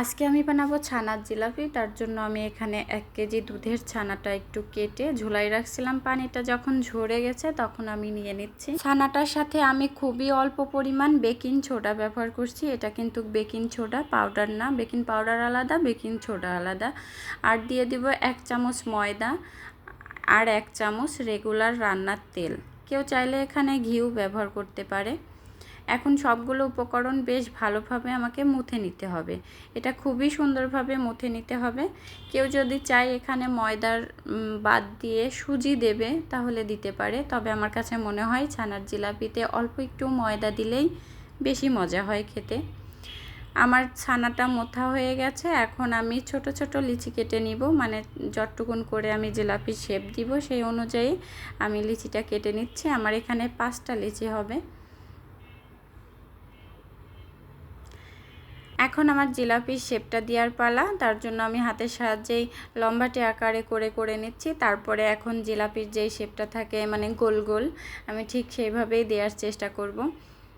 আজকে আমি বানাবো ছানার জিলাপি, তার জন্য আমি এখানে এক কেজি দুধের ছানাটা একটু কেটে ঝুলাই রাখছিলাম। পানিটা যখন ঝরে গেছে তখন আমি নিয়ে নিচ্ছি। ছানাটার সাথে আমি খুবই অল্প পরিমাণ বেকিং ছোডা ব্যবহার করছি। এটা কিন্তু বেকিং ছোডা পাউডার না, বেকিং পাউডার আলাদা, বেকিং ছোডা আলাদা। আর দিয়ে দিব এক চামচ ময়দা আর এক চামচ রেগুলার রান্নার তেল। কেউ চাইলে এখানে ঘিউ ব্যবহার করতে পারে। এখন সবগুলো উপকরণ বেশ ভালোভাবে আমাকে মুথে নিতে হবে। এটা খুবই সুন্দরভাবে মুথে নিতে হবে। কেউ যদি চায় এখানে ময়দার বাদ দিয়ে সুজি দেবে, তাহলে দিতে পারে। তবে আমার কাছে মনে হয় ছানার জিলাপিতে অল্প একটু ময়দা দিলেই বেশি মজা হয় খেতে। আমার ছানাটা মোথা হয়ে গেছে। এখন আমি ছোট ছোট লিচি কেটে নিব। মানে যতটুকুন করে আমি জিলাপি শেপ দিব, সেই অনুযায়ী আমি লিচিটা কেটে নিচ্ছি। আমার এখানে পাঁচটা লিচি হবে। এখন আমার জিলাপির শেপটা দেওয়ার পালা তার জন্য আমি হাতের সাহায্যেই লম্বাটে আকারে করে করে নিচ্ছি তারপরে এখন জিলাপির যেই শেপটা থাকে মানে গোল গোল, আমি ঠিক সেইভাবেই দেওয়ার চেষ্টা করব।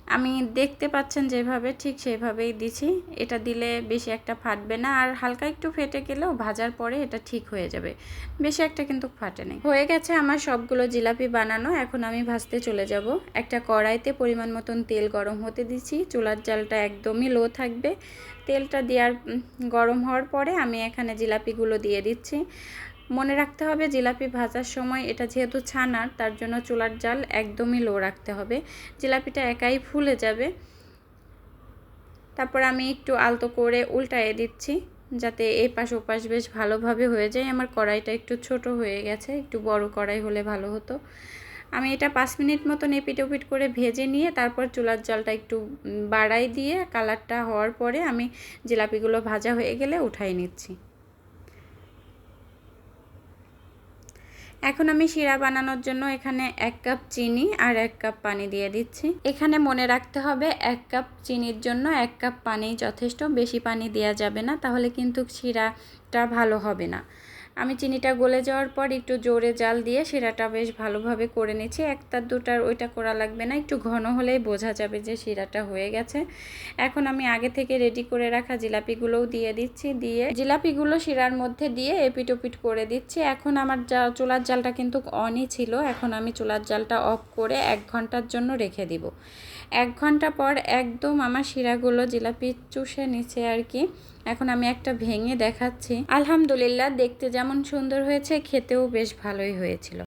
আমি দেখতে পাচ্ছেন যেভাবে, ঠিক সেভাবেই দিছি। এটা দিলে বেশি একটা ফাটবে না। আর হালকা একটু ফেটে গেলেও ভাজার পরে এটা ঠিক হয়ে যাবে। বেশি একটা কিন্তু ফাটে নেই। হয়ে গেছে আমার সবগুলো জিলাপি বানানো। এখন আমি ভাজতে চলে যাব। একটা কড়াইতে পরিমাণ মতন তেল গরম হতে দিচ্ছি। চুলার জালটা একদমই লো থাকবে। তেলটা দেওয়ার গরম হওয়ার পরে আমি এখানে জিলাপিগুলো দিয়ে দিচ্ছি। মনে রাখতে হবে, জিলাপি ভাজার সময় এটা যেহেতু ছানার, তার জন্য চুলার জাল একদমই লো রাখতে হবে। জিলাপিটা একাই ফুলে যাবে। তারপর আমি একটু আলতো করে উল্টায়ে দিচ্ছি, যাতে এই পাশ ওপাশ বেশ ভালোভাবে হয়ে যায়। আমার কড়াইটা একটু ছোট হয়ে গেছে, একটু বড় কড়াই হলে ভালো হতো। আমি এটা পাঁচ মিনিট মতন এপিট ওপিট করে ভেজে নিয়ে তারপর চুলার জলটা একটু বাড়াই দিয়ে কালারটা হওয়ার পরে আমি জিলাপিগুলো ভাজা হয়ে গেলে উঠাই নিচ্ছি। এখন আমি শিরা বানানোর জন্য এখানে এক কাপ চিনি আর এক কাপ পানি দিয়ে দিচ্ছি। এখানে মনে রাখতে হবে এক কাপ চিনির জন্য এক কাপ পানি যথেষ্ট। বেশি পানি দেওয়া যাবে না, তাহলে কিন্তু শিরাটা ভালো হবে না। আমি চিনিটা গলে যাওয়ার পর একটু জোরে জাল দিয়ে শিরাটা বেশ ভালোভাবে করে নিচ্ছি। একটার দুটার ওইটা করা লাগবে না, একটু ঘন হলেই বোঝা যাবে যে শিরাটা হয়ে গেছে। এখন আমি আগে থেকে রেডি করে রাখা জিলাপিগুলোও দিয়ে দিচ্ছি, দিয়ে জিলাপিগুলো শিরার মধ্যে দিয়ে এপিট ওপিট করে দিচ্ছি। এখন আমার যা চুলার জালটা কিন্তু অনই ছিল, এখন আমি চুলার জালটা অফ করে এক ঘণ্টার জন্য রেখে দিব। এক ঘণ্টা পর একদম আমার শিরাগুলো জিলাপি চুষে নিচ্ছে আর কি এখন আমি একটা ভেঙে দেখাচ্ছি। আলহামদুলিল্লাহ দেখতে যেমন সুন্দর হয়েছে খেতেও বেশ ভালোই হয়েছিল।